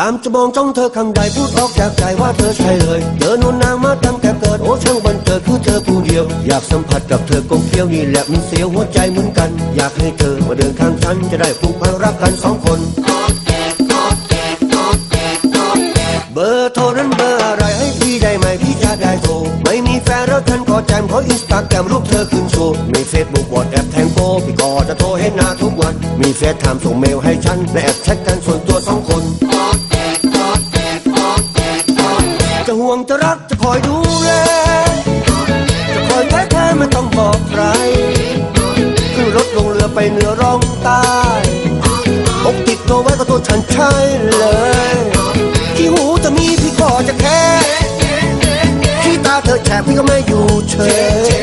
ยามจะมองจ้องเธอคำใดพูดออกจากใจว่าเธอใช่เลย เดินนนนางมาทำแก่เกิดโอ้ช่างบันเจิดคือเธอผู้เดียว อยากสัมผัสกับเธอกลมเกลียวนี่แหละมันเสียวหัวใจเหมือนกัน อยากให้เธอมาเดินข้างฉันจะได้ผูกพันรักกันสองคนเบอร์โทรนั้นเบอร์อะไรให้พี่ได้ไหมพี่จะได้โทรไม่มีแฟนแล้วฉันขอแจมขออินสตาแกรมรูปเธอขึ้นโชว์มีเฟซบุ๊กวอทแอปแทงโกพี่ก็จะโทรให้หน้าทุกวัน มีเฟซไทม์ส่งเมลให้ฉันและแอบแชทกันส่วนตัวสองคน จะรักจะคอยดูแล จะคอยแท้แท้ไม่ต้องบอกใคร ขึ้นรถลงเรือไปเหนือร่องใต้อกติดตัวไว้ก็ตัวฉันใช่เลย ที่หูจะมีพี่ก็จะแค่ที่ตาเธอแฉะพี่ก็ไม่อยู่เฉย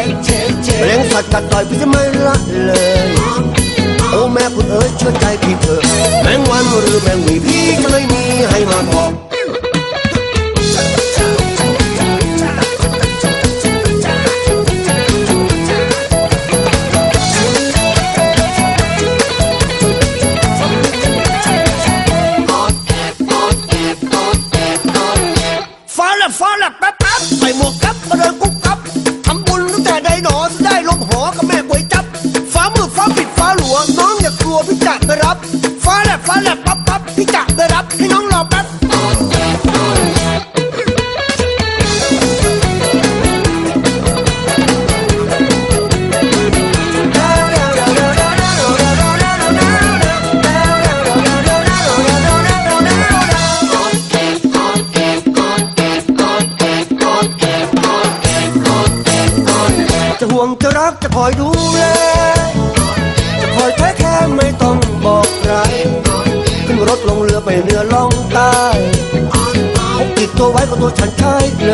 แมลงสัตว์กัดต่อยพี่จะไม่ละเลย โอ้แม่คุณเอ๋ยเชื่อใจพี่เถอะแมงวันหรือแมงวีพี่ ละฟ้าหลบแป๊บแป๊บใส่หมวกกับมาเดินกุ๊กกับทำบุญตั้งแต่ใดหนอจะได้ลมหอกับแม่ก๋วยจับ ฟ้ามืดฟ้าปิดฟ้าหลัวน้องอย่ากลัวพี่จะไปรับ ฟ้าแลบฟ้าแลบปั๊บปั๊บพี่จะไปรับให้ จะห่วงจะรักจะคอยดูแล จะคอยแท้แค่ไม่ต้องบอกใคร ขึ้นรถลงเรือไปเหนือล่องใต้พกติดตัวไว้ก็ตัวฉันใช่เล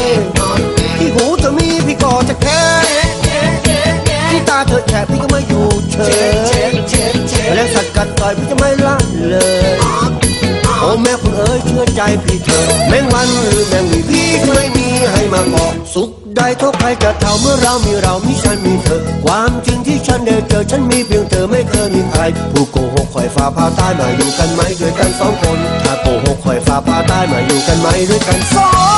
ย ที่หูจะมีพี่ก็จะแค่ที่ตาเธอแฉะพี่ก็ไม่อยู่เฉยแมลงสัตว์กัดต่อยพี่จะไม่ละเลยโอ้แม่คุณเอ๋ยเชื่อใจพี่เถอะแมงวันหรือแมงวีพี่ก็ไม่มี ให้มาบอสุขใดเท่าใครจะเท่าเมื่อเรามีเรามีฉันมีเธอ ความจริงที่ฉันได้เจอฉันมีเพียงเธอไม่เคยมีใคร ผู้โกหกคอยฟ้าผ่าใต้มาอยู่กันไหมด้วยกันสองคน ถ้าโกหกคอยฟ้าผ่าใต้มาอยู่กันไหมด้วยกันสอง